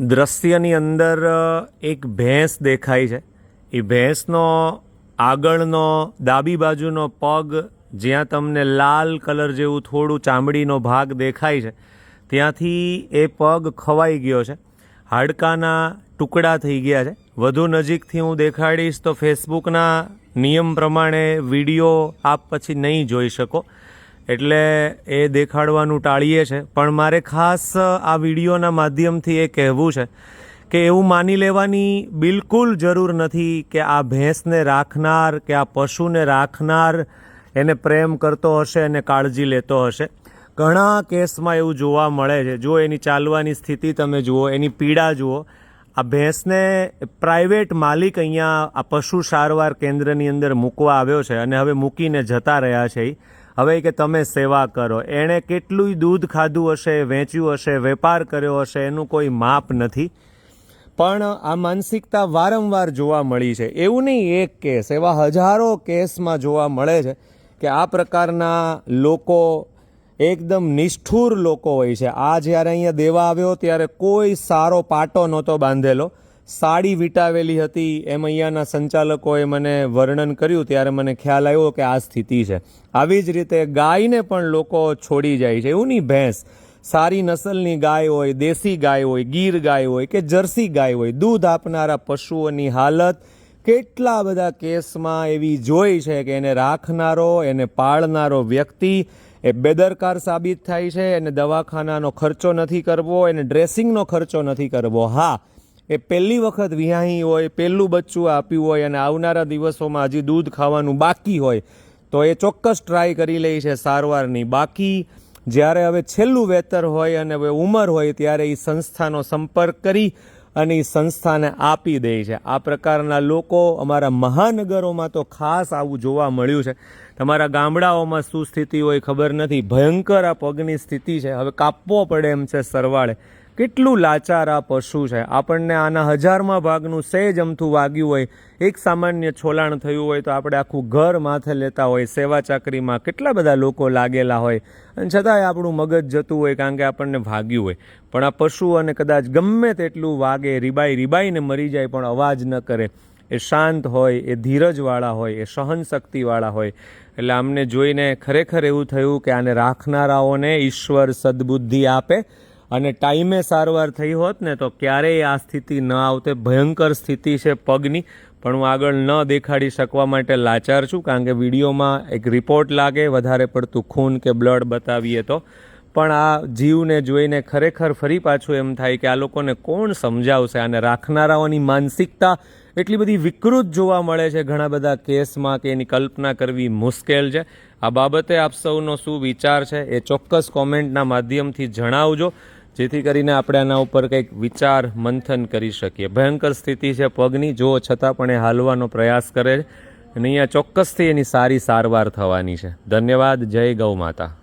દ્રશ્યની અંદર એક ભેંસ દેખાય છે. એ ભેંસનો આગળનો, ડાબી બાજુનો પગ જ્યાં તમને લાલ કલર જેવું થોડું ચામડીનો ભાગ દેખાય છે, ત્યાંથી એ પગ ખવાઈ ગયો છે. હાડકાના ટુકડા થઈ ગયા છે. વધુ નજીકથી હું દેખાડીશ તો ફેસબુકના નિયમ પ્રમાણે વીડિયો આપ પછી નહીં જોઈ શકો. એટલે એ દેખાડવાનું ટાળીએ છે. પણ મારે ખાસ આ વિડીયોના માધ્યમથી એ કહેવું છે કે એવું માની લેવાની બિલકુલ જરૂર નથી કે આ ભેંસને રાખનાર, કે આ પશુને રાખનાર એને પ્રેમ કરતો હશે અને કાળજી લેતો હશે. ઘણા કેસમાં એવું જોવા મળે છે. જો એની ચાલવાની સ્થિતિ તમે જુઓ, એની પીડા જુઓ. આ ભેંસને પ્રાઇવેટ માલિક અહીંયા આ પશુ સારવાર કેન્દ્રની અંદર મૂકવા આવ્યો છે અને હવે મૂકીને જતા રહ્યા છે ઈ. હવે કે તમે સેવા કરો, એણે કેટલું દૂધ ખાધું હશે, વેચ્યું હશે, વેપાર કર્યો હશે, એનું કોઈ માપ નથી. પણ આ માનસિકતા વારંવાર જોવા મળી છે. એવું નહીં એક કેસ, એવા હજારો કેસમાં જોવા મળે છે કે આ પ્રકારના લોકો એકદમ નિષ્ઠુર લોકો હોય છે. આ જ્યારે અહીંયા દેવા આવ્યો, ત્યારે કોઈ સારો પાટો નહોતો બાંધેલો. સાડી વીંટાવેલી હતી એમ અહીંયાના સંચાલકોએ મને વર્ણન કર્યું ત્યારે મને ખ્યાલ આવ્યો કે આ સ્થિતિ છે. આવી જ રીતે ગાયને પણ લોકો છોડી જાય છે. એવું નહીં ભેંસ, સારી નસલની ગાય હોય, દેશી ગાય હોય, ગીર ગાય હોય કે જર્સી ગાય હોય, દૂધ આપનારા પશુઓની હાલત કેટલા બધા કેસમાં એવી જોઈ છે કે એને રાખનારો, એને પાળનારો વ્યક્તિ એ બેદરકાર સાબિત થાય છે, એને દવાખાનાનો ખર્ચો નથી કરવો, એને ડ્રેસિંગનો ખર્ચો નથી કરવો. હા એ પહેલી વખત વિહાહી હોય, પહેલું બચ્ચું આપ્યું હોય અને આવનારા દિવસોમાં હજી દૂધ ખાવાનું બાકી હોય, તો એ ચોક્કસ ટ્રાય કરી લે છે સારવારની. બાકી જ્યારે હવે છેલ્લું વેતર હોય અને હવે ઉંમર હોય ત્યારે એ સંસ્થાનો સંપર્ક કરી અને એ સંસ્થાને આપી દે છે. આ પ્રકારના લોકો અમારા મહાનગરોમાં તો ખાસ આવું જોવા મળ્યું છે. તમારા ગામડાઓમાં શું સ્થિતિ હોય ખબર નથી. ભયંકર આ પગની સ્થિતિ છે. હવે કાપવો પડે એમ છે સરવાળે. કેટલું લાચાર આ પશુ છે? આપણને આના હજારમાં ભાગનું સહેજ અમથું વાગ્યું હોય, એક સામાન્ય છોલાણ થયું હોય તો આપણે આખું ઘર માથે લેતા હોય, સેવા ચાકરીમાં કેટલા બધા લોકો લાગેલા હોય. અને છતાંય આપણું મગજ જતું હોય કારણ કે આપણને ભાગ્યું હોય. પણ આ પશુ અને કદાચ ગમે તેટલું વાગે, રીબાઈ રીબાઈને મરી જાય, પણ અવાજ ન કરે. એ શાંત હોય, એ ધીરજવાળા હોય, એ સહનશક્તિવાળા હોય. એટલે આમને જોઈને ખરેખર એવું થયું કે આને રાખનારાઓને ઈશ્વર સદબુદ્ધિ આપે અને ટાઈમે સારવાર થઈ હોત ને તો ક્યારેય આ સ્થિતિ ન આવતે. ભયંકર સ્થિતિ છે પગની. પણ હું આગળ ન દેખાડી શકવા માટે લાચાર છું, કારણ કે વિડીયોમાં એક રિપોર્ટ લાગે, વધારે પડતું ખૂન કે બ્લડ બતાવીએ તો. પણ આ જીવને જોઈને ખરેખર ફરી પાછું એમ થાય કે આ લોકોને કોણ સમજાવશે? અને રાખનારાઓની માનસિકતા એટલી બધી વિકૃત જોવા મળે છે ઘણા બધા કેસમાં કે એની કલ્પના કરવી મુશ્કેલ છે. આ બાબતે આપ સૌનો શું વિચાર છે. એ ચોક્કસ કોમેન્ટના માધ્યમથી જણાવજો. જેથી કરીને આપણે આના ઉપર કંઈક વિચાર, મંથન કરી શકીએ. ભયંકર સ્થિતિ છે પગની. જો છતાં પણ એ હાલવાનો પ્રયાસ કરે અને અહીંયા ચોક્કસથી એની સારી સારવાર થવાની છે. ધન્યવાદ. જય ગૌ માતા.